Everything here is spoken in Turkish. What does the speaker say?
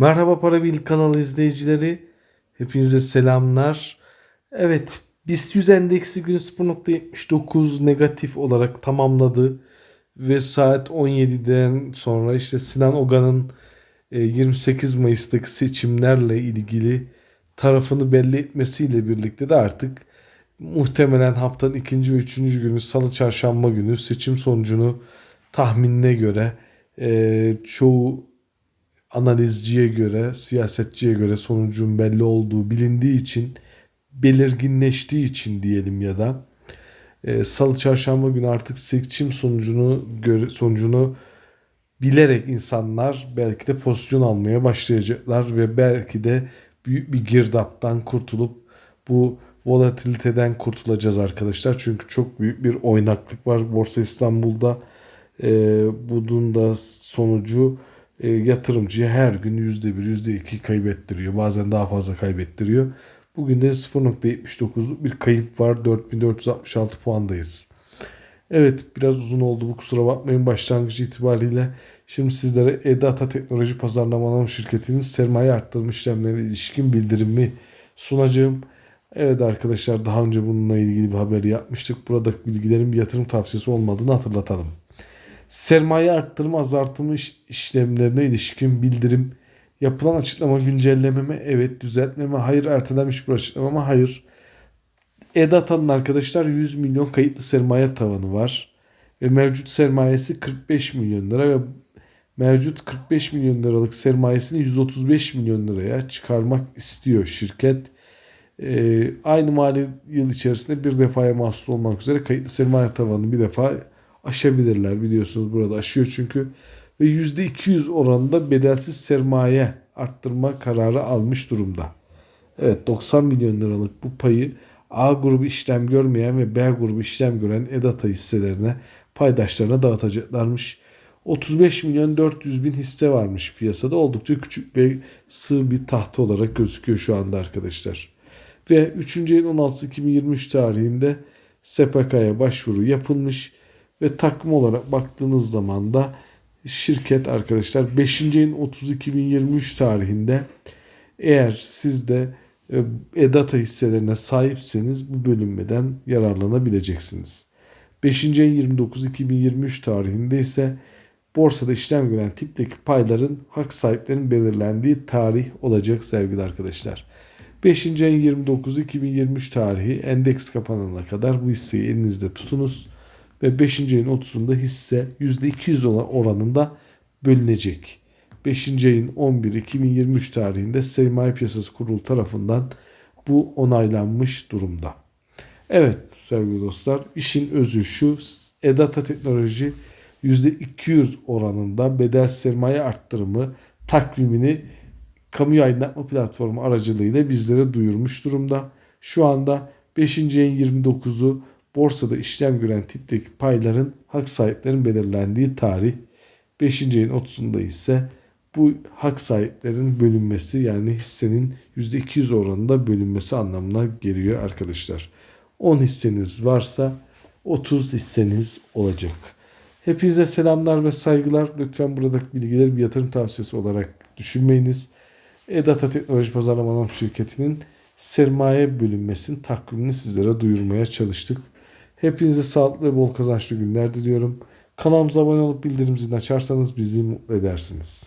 Merhaba Para Bil kanalı izleyicileri. Hepinize selamlar. Evet, BIST 100 endeksi gün 0.79 negatif olarak tamamladı. Ve saat 17'den sonra işte Sinan Oga'nın e, 28 Mayıs'taki seçimlerle ilgili tarafını belli etmesiyle birlikte de artık muhtemelen haftanın ikinci ve üçüncü günü salı çarşamba günü seçim sonucunu tahminine göre e, çoğu analizciye göre, siyasetçiye göre sonucun belli olduğu bilindiği için, belirginleştiği için diyelim ya da e, salı çarşamba günü artık seçim sonucunu göre, sonucunu bilerek insanlar belki de pozisyon almaya başlayacaklar ve belki de büyük bir girdaptan kurtulup bu volatiliteden kurtulacağız arkadaşlar. Çünkü çok büyük bir oynaklık var Borsa İstanbul'da. E, bunun da sonucu e, yatırımcıya her gün %1, %2 kaybettiriyor. Bazen daha fazla kaybettiriyor. Bugün de 0.79'luk bir kayıp var. 4466 puandayız. Evet biraz uzun oldu bu kusura bakmayın başlangıç itibariyle. Şimdi sizlere EDATA Teknoloji Pazarlama Anonim Şirketi'nin sermaye arttırma işlemlerine ilişkin bildirimi sunacağım. Evet arkadaşlar daha önce bununla ilgili bir haber yapmıştık. Buradaki bilgilerin bir yatırım tavsiyesi olmadığını hatırlatalım. Sermaye arttırma azaltımı işlemlerine ilişkin bildirim. Yapılan açıklama güncelleme mi? Evet. Düzeltme mi? Hayır. Ertelenmiş bir açıklama mı? Hayır. EDATA'nın arkadaşlar 100 milyon kayıtlı sermaye tavanı var. Ve mevcut sermayesi 45 milyon lira ve mevcut 45 milyon liralık sermayesini 135 milyon liraya çıkarmak istiyor şirket. Ee, aynı mali yıl içerisinde bir defaya mahsus olmak üzere kayıtlı sermaye tavanını bir defa aşabilirler biliyorsunuz burada aşıyor çünkü ve %200 oranında bedelsiz sermaye arttırma kararı almış durumda. Evet 90 milyon liralık bu payı A grubu işlem görmeyen ve B grubu işlem gören EDATA hisselerine paydaşlarına dağıtacaklarmış. 35 milyon 400 bin hisse varmış piyasada. Oldukça küçük bir sığ bir tahta olarak gözüküyor şu anda arkadaşlar. Ve 3. ayın 16 2023 tarihinde SPK'ya başvuru yapılmış ve takım olarak baktığınız zaman da şirket arkadaşlar 5. ayın 30 2023 tarihinde eğer siz de e, EDATA hisselerine sahipseniz bu bölünmeden yararlanabileceksiniz. 5. ayın 29 2023 tarihinde ise borsada işlem gören tipteki payların hak sahiplerinin belirlendiği tarih olacak sevgili arkadaşlar. 5. ayın 29 2023 tarihi endeks kapanana kadar bu hisseyi elinizde tutunuz ve 5. ayın 30'unda hisse %200 oranında bölünecek. 5. ayın 11 2023 tarihinde Sermaye Piyasası Kurulu tarafından bu onaylanmış durumda. Evet sevgili dostlar işin özü şu Edata Teknoloji %200 oranında bedel sermaye arttırımı takvimini kamu aydınlatma platformu aracılığıyla bizlere duyurmuş durumda. Şu anda 5. ayın 29'u borsada işlem gören tipteki payların hak sahiplerinin belirlendiği tarih 5. ayın 30'unda ise bu hak sahiplerinin bölünmesi yani hissenin %200 oranında bölünmesi anlamına geliyor arkadaşlar. 10 hisseniz varsa 30 hisseniz olacak. Hepinize selamlar ve saygılar. Lütfen buradaki bilgileri bir yatırım tavsiyesi olarak düşünmeyiniz. Edata Teknoloji Pazarlama Şirketi'nin sermaye bölünmesinin takvimini sizlere duyurmaya çalıştık. Hepinize sağlıklı ve bol kazançlı günler diliyorum. Kanalımıza abone olup bildirim zilini açarsanız bizi mutlu edersiniz.